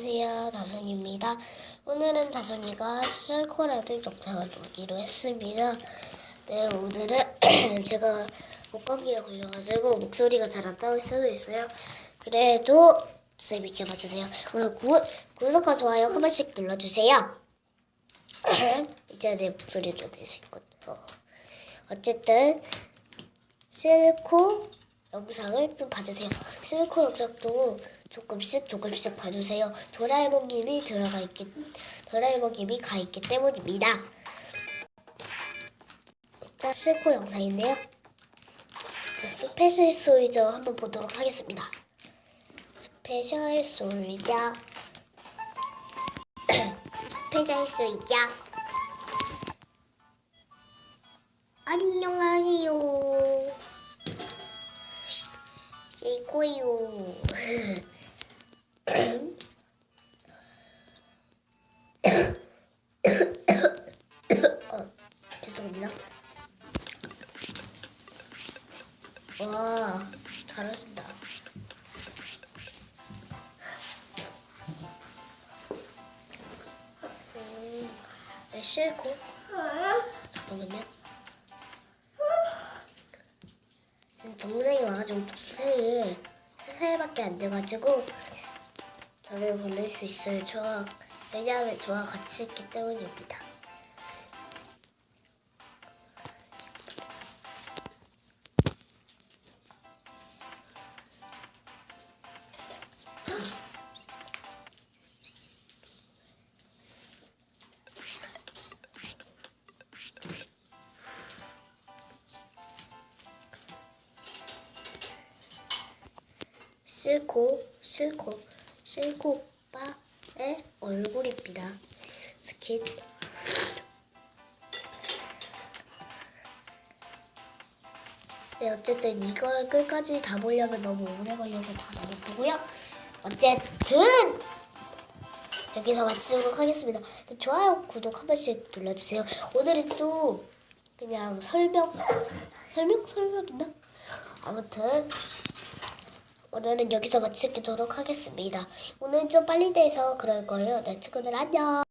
안녕하세요. 다솜입니다. 오늘은 다솜이가 셀코라를 영상을 보기로 했습니다. 네, 오늘은 제가 목감기에 걸려가지고 목소리가 잘 안 나올 수도 있어요. 그래도 재밌게 봐주세요. 오늘 구, 구독과 좋아요 한 번씩 눌러주세요. 이제 내 목소리를 낼수 있거든요. 어쨌든 실코 영상을 좀 봐주세요. 실코 영상도 조금씩 조금씩 봐주세요. 도라에몽님이 들어가 있기 도라에몽님이 가 있기 때문입니다. 자 실코 영상인데요. 자 스페셜 소이저 한번 보도록 하겠습니다. 스페셜 소이저 스페셜 소이저 안녕하세요. 이거요. 어, 죄송합니다. 와, 잘하신다. 음, 네, 싫고. 잠깐만요. 동생이 와가지고 동생을 3살밖에 안 돼가지고 저를 보낼 수 있어요. 저와 왜냐하면 저와 같이 있기 때문입니다. 싫고 싫고 싫고 오빠의 얼굴입니다. 스킨. 네, 어쨌든 이걸 끝까지 다 보려면 너무 오래 걸려서 다 못 보고요. 어쨌든 여기서 마치도록 하겠습니다. 네, 좋아요, 구독 한 번씩 눌러주세요. 오늘은 좀 그냥 설명, 설명, 설명이나 아무튼 오늘은 여기서 마치도록 하겠습니다. 오늘 좀 빨리 돼서 그럴 거예요. 네, 친구들 안녕.